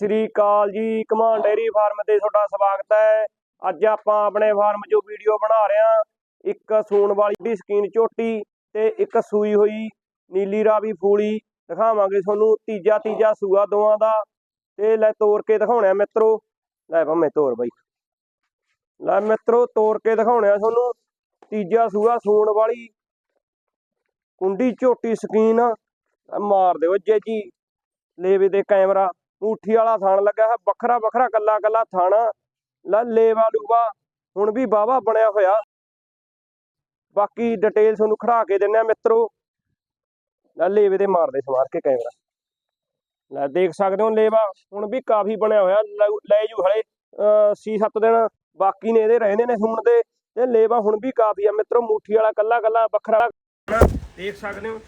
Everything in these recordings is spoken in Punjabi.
ਸ੍ਰੀ ਅਕਾਲ ਜੀ ਕਮਾਨ ਡੇਰੀ ਫਾਰਮ ਤੇ ਤੁਹਾਡਾ ਸਵਾਗਤ ਹੈ। ਅੱਜ ਆਪਾਂ ਆਪਣੇ ਫਾਰਮ 'ਚੋਂ ਵੀਡੀਓ ਬਣਾ ਰਹੇ ਹਾਂ, ਇੱਕ ਸੂਣ ਵਾਲੀ ਦੀ ਸਕੀਨ ਝੋਟੀ ਤੇ ਇੱਕ ਸੂਈ ਹੋਈ ਨੀਲੀ ਰਾਵੀ ਫੂਲੀ। ਦਿਖਾਵਾਂਗੇ ਤੁਹਾਨੂੰ ਤੀਜਾ ਤੀਜਾ ਸੂਆ ਦੋਵਾਂ ਦਾ ਤੇ ਲੈ ਤੋੜ ਕੇ ਦਿਖਾਉਣਾ ਮਿੱਤਰੋ। ਲੈ ਭਾਵੇਂ ਤੋੜ ਬਾਈ। ਲੈ ਮਿੱਤਰੋ ਤੋੜ ਕੇ ਦਿਖਾਉਣਾ ਤੁਹਾਨੂੰ ਤੀਜਾ ਸੂਆ ਸੂਣ ਵਾਲੀ ਕੁੰਡੀ ਝੋਟੀ ਸਕੀਨ। ਮਾਰ ਦਿਓ ਜੇ ਜੀ ਲੇਵੇ ਦੇ ਕੈਮਰਾ। ਊਠੀ ਵਾਲਾ ਥਾਣ ਲੱਗਾ ਹੈ, ਵੱਖਰਾ ਵੱਖਰਾ ਕੱਲਾ ਕੱਲਾ ਥਾਣਾ, ਲੈ ਲੇਵਾ ਲੂਵਾ, ਹੁਣ ਵੀ ਬਾਵਾ ਬਣਿਆ ਹੋਇਆ। ਬਾਕੀ ਡਿਟੇਲ ਤੁਹਾਨੂੰ ਖੜਾ ਕੇ ਦਿੰਨੇ ਆ ਮਿੱਤਰੋ। ਲੈ ਲੇਵੇ ਦੇ ਮਾਰਦੇ ਸਵਾਰ ਕੇ ਕੈਮਰਾ। ਲੈ ਦੇਖ ਸਕਦੇ ਹੋ ਲੇਵਾ, ਹੁਣ ਵੀ ਕਾਫੀ ਬਣਿਆ ਹੋਇਆ, ਲੈ- ਲੈ ਜੂ ਹਲੇ 6-7 ਦਿਨ ਬਾਕੀ ਨੇ ਇਹਦੇ ਰਹਿੰਦੇ ਨੇ ਹੁਣ ਦੇ, ਤੇ ਲੇਵਾ ਹੁਣ ਵੀ ਕਾਫੀ ਆ ਮਿੱਤਰੋ, ਮੂਠੀ ਵਾਲਾ ਕੱਲਾ ਕੱਲਾ ਵੱਖਰਾ। ਦੇਖ ਸਕਦੇ ਹੋ,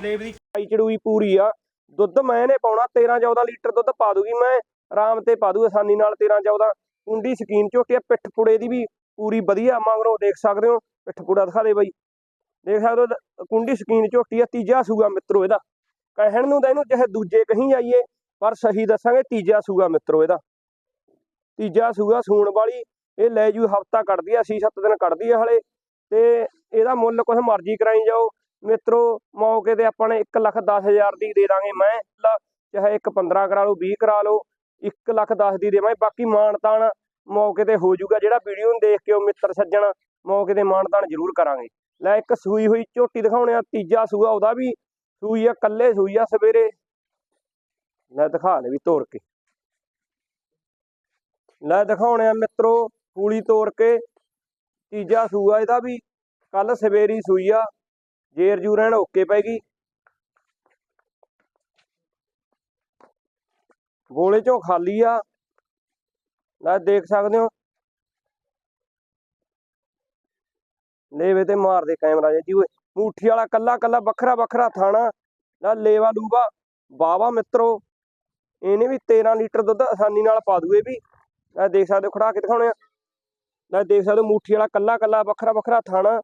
ਲੇਵ ਦੀ ਚਾਈ ਚੜੂਈ ਪੂਰੀ ਆ। ਦੁੱਧ ਮੈਂ ਨੇ ਪਾਉਣਾ 13 14 ਲੀਟਰ ਦੁੱਧ ਪਾ ਦੂਗੀ ਮੈਂ, ਆਰਾਮ ਤੇ ਪਾ ਦੂ ਆਸਾਨੀ ਨਾਲ 13 14 ਕੁੰਡੀ ਸਕੀਨ ਝੋਟੀ ਆ, ਪਿੱਠ ਪੁੜੇ ਦੀ ਵੀ ਪੂਰੀ ਵਧੀਆ, ਮਗਰੋਂ ਦੇਖ ਸਕਦੇ ਹੋ, ਪਿੱਠ ਪੁੜਾ ਦਿਖਾ ਦੇ ਬਾਈ। ਦੇਖ ਸਕਦੇ ਹੋ ਕੁੰਡੀ ਸਕੀਨ ਝੋਟੀ ਆ, ਤੀਜਾ ਸੂਗਾ ਮਿੱਤਰੋ ਇਹਦਾ। ਕਹਿਣ ਨੂੰ ਤਾਂ ਇਹਨੂੰ ਚਾਹੇ ਦੂਜੇ ਕਹੀਂ ਜਾਈਏ, ਪਰ ਸਹੀ ਦੱਸਾਂਗੇ, ਤੀਜਾ ਸੂਗਾ ਮਿੱਤਰੋ ਇਹਦਾ। ਤੀਜਾ ਸੂਗਾ ਸੂਣ ਵਾਲੀ, ਇਹ ਲੈ ਜੂ ਹਫਤਾ ਕੱਢਦੀ ਆ 6-7 ਦਿਨ ਕੱਢਦੀ ਆ ਹਲੇ, ਤੇ ਇਹਦਾ ਮੁੱਲ ਕੁਛ ਮਰਜ਼ੀ ਕਰਾਈ ਜਾਓ। ਮਿੱਤਰੋ, ਮੌਕੇ ਤੇ ਆਪਾਂ ਨੇ 1 ਲੱਖ 10 ਹਜ਼ਾਰ ਦੀ ਦੇ ਦਾਂਗੇ ਮੈਂ। ਲ- ਚਾਹੇ ਇੱਕ 15 ਕਰਾ ਲਓ 20 ਕਰਾ ਲਓ 1 ਲੱਖ 10 ਦੀ ਦੇਵਾਂ ਬਾਕੀ ਮਾਨਤਾਨ ਮੌਕੇ ਤੇ ਹੋ ਜਾਊਗਾ। ਜਿਹੜਾ ਵੀਡੀਓ ਨੂੰ ਦੇਖ ਕੇ ਉਹ ਮਿੱਤਰ ਸੱਜਣ ਮੌਕੇ ਤੇ ਮਾਨਤਾਨ ਜ਼ਰੂਰ ਕਰਾਂਗੇ। ਲੈ, ਇੱਕ ਸੂਈ ਹੋਈ ਝੋਟੀ ਦਿਖਾਉਣੇ ਆ। ਤੀਜਾ ਸੂਆ ਉਹਦਾ ਵੀ ਸੂਈ ਆ ਕੱਲੇ ਸੂਈ ਆ ਸਵੇਰੇ। ਲੈ, ਦਿਖਾ ਲੈ ਵੀ ਤੋੜ ਕੇ। ਲੈ, ਦਿਖਾਉਣੇ ਆ ਮਿੱਤਰੋ, ਪੂਲੀ ਤੋੜ ਕੇ। ਤੀਜਾ ਸੂਆ ਇਹਦਾ ਵੀ ਕੱਲ ਸਵੇਰੀ ਸੂਈ ਆ। ਜੇਰ ਜੂ ਰਹਿਣ, ਓਕੇ ਪੈਗੀ ਗੋਲੇ ਚੋਂ ਖਾਲੀ ਆ। ਲੈ ਦੇਖ ਸਕਦੇ ਹੋ। ਲੇਵੇ ਤੇ ਮਾਰਦੇ ਕੈਮਰਾ ਜੀ ਓਏ ਮੂਠੀ ਵਾਲਾ ਕੱਲਾ ਕੱਲਾ ਵੱਖਰਾ ਵੱਖਰਾ ਥਾਣਾ। ਲੈ ਲੇਵਾ ਲੂਵਾ। ਬਾਵਾ ਮਿੱਤਰੋ, ਇਹਨੇ ਵੀ 13 ਲੀਟਰ ਦੁੱਧ ਆਸਾਨੀ ਨਾਲ ਪਾ ਦੂਏ ਵੀ। ਲੈ ਦੇਖ ਸਕਦੇ ਹੋ ਖੜਾ ਕੇ ਦਿਖਾਉਣੇ ਆ। ਲੈ ਦੇਖ ਸਕਦੇ ਹੋ ਮੂਠੀ ਵਾਲਾ ਕੱਲਾ ਕੱਲਾ ਵੱਖਰਾ ਵੱਖਰਾ ਥਾਣਾ।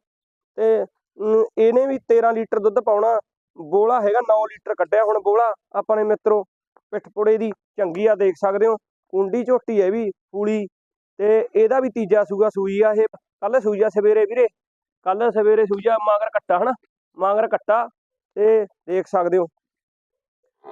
ਤੇ ਇਹਨੇ ਵੀ 13 ਲੀਟਰ ਦੁੱਧ ਪਾਉਣਾ। ਬੋਲਾ ਹੈਗਾ 9 ਲੀਟਰ ਕੱਢਿਆ ਹੁਣ ਬੋਲਾ। ਆਪਣੇ ਮਿੱਤਰੋ, ਪਿੱਠਪੁੜੇ ਦੀ ਚੰਗੀ ਆ, ਦੇਖ ਸਕਦੇ ਹੋ। ਕੁੰਡੀ ਝੋਟੀ ਹੈ ਵੀ ਪੂਲੀ ਤੇ ਇਹਦਾ ਵੀ ਤੀਜਾ ਸੂਗਾ ਸੂਈ ਆ ਇਹ। ਕੱਲ ਸੂਈ ਸਵੇਰੇ ਵੀਰੇ। ਕੱਲ ਸਵੇਰੇ ਸੂਈ ਮਾਂਗਰ ਕੱਟਾ, ਹਨਾ? ਮਾਗਰ ਕੱਟਾ। ਤੇ ਦੇਖ ਸਕਦੇ ਹੋ।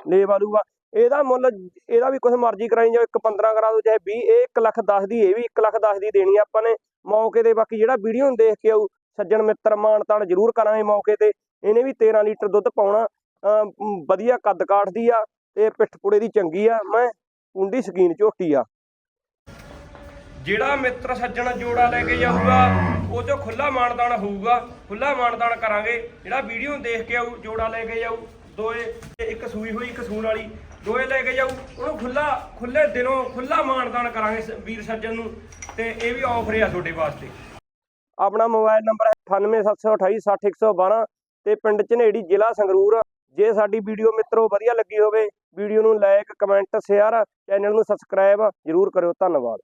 ਲੈ ਵਾਲੂਗਾ ਇਹਦਾ ਮੁੱਲ, ਇਹਦਾ ਵੀ ਕੁਝ ਮਰਜ਼ੀ ਕਰਾਈ ਜਾਓ, ਇੱਕ 15 ਕਰਾ ਦੋ ਚਾਹੇ 20 ਇਹ 1 ਲੱਖ 10 ਦੀ, ਇਹ ਵੀ 1 ਲੱਖ 10 ਦੀ ਦੇਣੀ ਆਪਾਂ ਨੇ। ਮੌਕੇ ਤੇ ਬਾਕੀ ਜਿਹੜਾ ਵੀਡੀਓ ਨੂੰ ਦੇਖ ਕੇ ਆਊ ਸੱਜਣ ਮਿੱਤਰ ਮਾਣ ਤਾਣ ਜ਼ਰੂਰ ਕਰਾਂਗੇ ਮੌਕੇ ਤੇ। ਇਹਨੇ ਵੀ 13 ਲੀਟਰ ਦੁੱਧ ਪਾਉਣਾ। ਵਧੀਆ ਕੱਦ ਕਾਠਦੀ ਆ ਤੇ ਪਿੱਠ ਪੁੜੇ ਦੀ ਚੰਗੀ ਆ। ਮੈਂ ਕੁੰਡੀ ਸਕੀਨ ਝੋਟੀ ਆ। ਜਿਹੜਾ ਮਿੱਤਰ ਸੱਜਣ ਜੋੜਾ ਲੈ ਕੇ ਜਾਊਗਾ, ਉਹ ਚੋਂ ਖੁੱਲਾ ਮਾਨਦਾਨ ਹੋਊਗਾ। ਖੁੱਲਾ ਮਾਨਦਾਨ ਕਰਾਂਗੇ। ਜਿਹੜਾ ਵੀਡੀਓ ਦੇਖ ਕੇ ਆਊ, ਜੋੜਾ ਲੈ ਕੇ ਜਾਊ। ਦੋਏ ਤੇ ਇੱਕ ਸੂਈ ਹੋਈ, ਇੱਕ ਸੂਣ ਵਾਲੀ। ਦੋਏ ਲੈ ਕੇ ਜਾਊ। ਉਹਨੂੰ ਖੁੱਲਾ ਖੁੱਲੇ ਦਿਨੋਂ ਖੁੱਲਾ ਮਾਨਦਾਨ ਕਰਾਂਗੇ ਵੀਰ ਸੱਜਣ ਨੂੰ। ਤੇ ਇਹ ਵੀ ਆਫਰ ਆ ਤੁਹਾਡੇ ਵਾਸਤੇ। ਆਪਣਾ ਮੋਬਾਈਲ ਨੰਬਰ ਹੈ 9872860112 ਤੇ ਪਿੰਡ ਝਨੇੜੀ ਜ਼ਿਲ੍ਹਾ ਸੰਗਰੂਰ। ਜੇ ਸਾਡੀ ਵੀਡੀਓ ਮਿੱਤਰੋ ਵਧੀਆ ਲੱਗੀ ਹੋਵੇ, ਵੀਡੀਓ ਨੂੰ ਲਾਈਕ ਕਮੈਂਟ ਸ਼ੇਅਰ ਚੈਨਲ ਨੂੰ ਸਬਸਕ੍ਰਾਈਬ ਜ਼ਰੂਰ ਕਰਿਓ। ਧੰਨਵਾਦ।